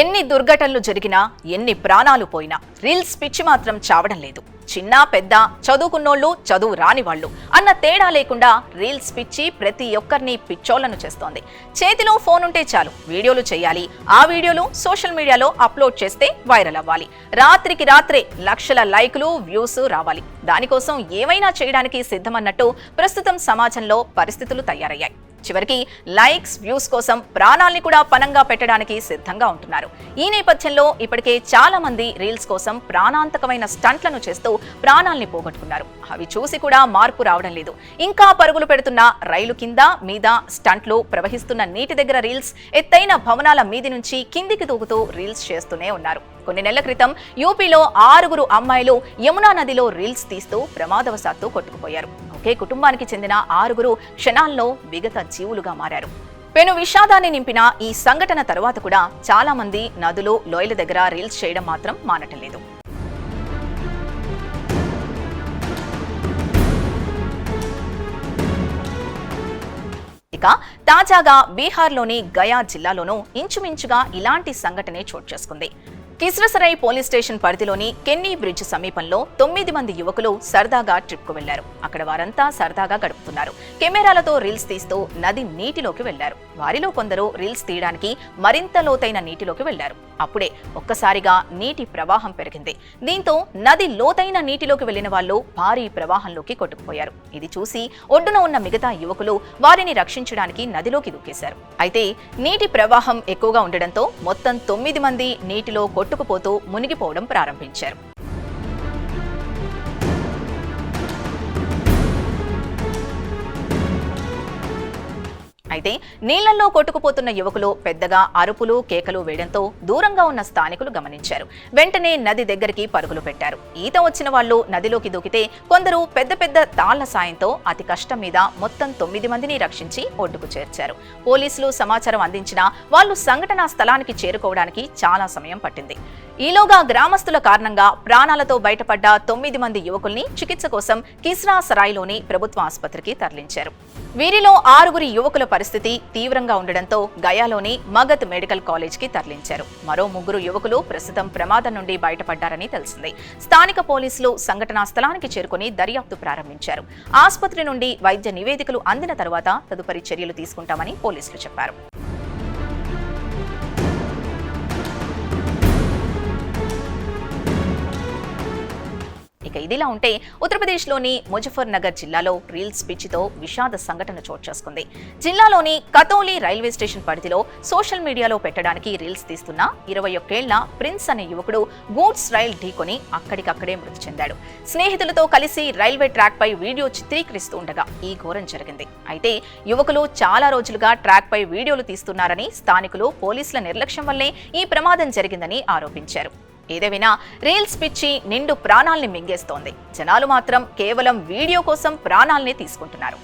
ఎన్ని దుర్ఘటనలు జరిగినా ఎన్ని ప్రాణాలు పోయినా రీల్స్ పిచ్చి మాత్రం చావడం లేదు. చిన్న పెద్ద చదువుకున్నోళ్ళు చదువు రాని వాళ్ళు. అన్న తేడా లేకుండా రీల్స్ పిచ్చి ప్రతి ఒక్కరిని పిచ్చోళ్ళను చేస్తోంది. చేతిలో ఫోన్ ఉంటే చాలు వీడియోలు చేయాలి. ఆ వీడియోలు సోషల్ మీడియాలో అప్లోడ్ చేస్తే వైరల్ అవ్వాలి. రాత్రికి రాత్రే లక్షల లైకులు వ్యూస్ రావాలి. దానికోసం ఏమైనా చేయడానికి సిద్ధమన్నట్టు ప్రస్తుతం సమాజంలో పరిస్థితులు తయారయ్యాయి. చివరికి లైక్స్ వ్యూస్ కోసం ప్రాణాల్ని కూడా పనంగా పెట్టడానికి సిద్ధంగా ఉంటున్నారు. ఈ నేపథ్యంలో ఇప్పటికే చాలా మంది రీల్స్ కోసం ప్రాణాంతకమైన స్టంట్లను చేస్తూ ప్రాణాల్ని పోగొట్టుకున్నారు. అవి చూసి కూడా మార్పు రావడం లేదు. ఇంకా పరుగులు పెడుతున్న రైలు కింద మీద స్టంట్లు ప్రవహిస్తున్న నీటి దగ్గర రీల్స్ ఎత్తైన భవనాల మీది నుంచి కిందికి దూకుతూ రీల్స్ చేస్తూనే ఉన్నారు. కొన్ని నెలల క్రితం యూపీలో ఆరుగురు అమ్మాయిలు యమునా నదిలో రీల్స్ తీస్తూ ప్రమాదవశాత్తు కొట్టుకుపోయారు. ఒకే కుటుంబానికి చెందిన ఆరుగురు క్షణాల్లో విగత జీవులుగా మారారు. పెను విషాదాన్ని నింపిన ఈ సంఘటన తర్వాత కూడా చాలా మంది నదులు లోయల దగ్గర రీల్స్ చేయడం మాత్రం మానటం లేదు ఇక తాజాగా బీహార్లోని గయా జిల్లాలోనూ ఇంచుమించుగా ఇలాంటి సంఘటనే చోటు చేసుకుంది. కిస్రసరై పోలీస్ స్టేషన్ పరిధిలోని కెన్నీ బ్రిడ్జ్ సమీపంలో తొమ్మిది మంది యువకులు సరదాగా ట్రిప్కు వెళ్ళారు అక్కడ వారంతా సరదాగా గడుపుతున్నారు. కెమెరాలతో రీల్స్ తీస్తూ నది నీటిలోకి వెళ్ళారు వారిలో కొందరు రీల్స్ తీయడానికి మరింత లోతైన నీటిలోకి వెళ్ళారు అప్పుడే ఒక్కసారిగా నీటి ప్రవాహం పెరిగింది. దీంతో నది లోతైన నీటిలోకి వెళ్ళిన వాళ్ళు భారీ ప్రవాహంలోకి కొట్టుకుపోయారు. ఇది చూసి ఒడ్డున ఉన్న మిగతా యువకులు వారిని రక్షించడానికి నదిలోకి దూకేశారు. అయితే నీటి ప్రవాహం ఎక్కువగా ఉండడంతో మొత్తం తొమ్మిది మంది నీటిలో కొట్టు కొట్టుకుపోతూ మునిగిపోవడం ప్రారంభించారు. అయితే నీళ్ళలో కొట్టుకుపోతున్న యువకులు పెద్దగా అరుపులు కేకలు వేయడంతో దూరంగా ఉన్న స్థానికులు గమనించారు. వెంటనే నది దగ్గరికి పరుగులు పెట్టారు. ఈత వచ్చిన వాళ్ళు నదిలోకి దూకితే కొందరు పెద్ద పెద్ద తాళ్ళ సాయంతో అతి కష్టం మీద మొత్తం తొమ్మిది మందిని రక్షించి ఒడ్డుకు చేర్చారు. పోలీసులు సమాచారం అందించినా వాళ్ళు సంఘటనా స్థలానికి చేరుకోవడానికి చాలా సమయం పట్టింది. ఈలోగా గ్రామస్తుల కారణంగా ప్రాణాలతో బయటపడ్డ తొమ్మిది మంది యువకుల్ని చికిత్స కోసం కిస్రా సరాయిలోని ప్రభుత్వ ఆసుపత్రికి తరలించారు. వీరిలో ఆరుగురి యువకుల పరిస్థితి తీవ్రంగా ఉండడంతో గయాలోని మగత్ మెడికల్ కాలేజ్కి తరలించారు. మరో ముగ్గురు యువకులు ప్రస్తుతం ప్రమాదం నుండి బయటపడ్డారని తెలిసింది. స్థానిక పోలీసులు సంఘటనా స్థలానికి చేరుకుని దర్యాప్తు ప్రారంభించారు. ఆసుపత్రి నుండి వైద్య నివేదికలు అందిన తర్వాత తదుపరి చర్యలు తీసుకుంటామని పోలీసులు చెప్పారు. ఇక ఇదిలా ఉంటే ఉత్తరప్రదేశ్లోని ముజఫర్ నగర్ జిల్లాలో రీల్స్ పిచ్చితో విషాద సంఘటన చోటు చేసుకుంది. జిల్లాలోని కతోలి రైల్వే స్టేషన్ పరిధిలో సోషల్ మీడియాలో పెట్టడానికి రీల్స్ తీస్తున్న ఇరవై ఒక్కేళ్ళ ప్రిన్స్ అనే యువకుడు గూడ్స్ రైల్ ఢీకొని అక్కడికక్కడే మృతి చెందాడు. స్నేహితులతో కలిసి రైల్వే ట్రాక్ పై వీడియో చిత్రీకరిస్తూ ఉండగా ఈ ఘోరం జరిగింది. అయితే యువకులు చాలా రోజులుగా ట్రాక్ పై వీడియోలు తీస్తున్నారని స్థానికులు పోలీసుల నిర్లక్ష్యం వల్లే ఈ ప్రమాదం జరిగిందని ఆరోపించారు. ఏదేమైనా రీల్స్ పిచ్చి నిండు ప్రాణాల్ని మింగేస్తోంది. జనాలు మాత్రం కేవలం వీడియో కోసం ప్రాణాల్ని తీసుకుంటున్నారు.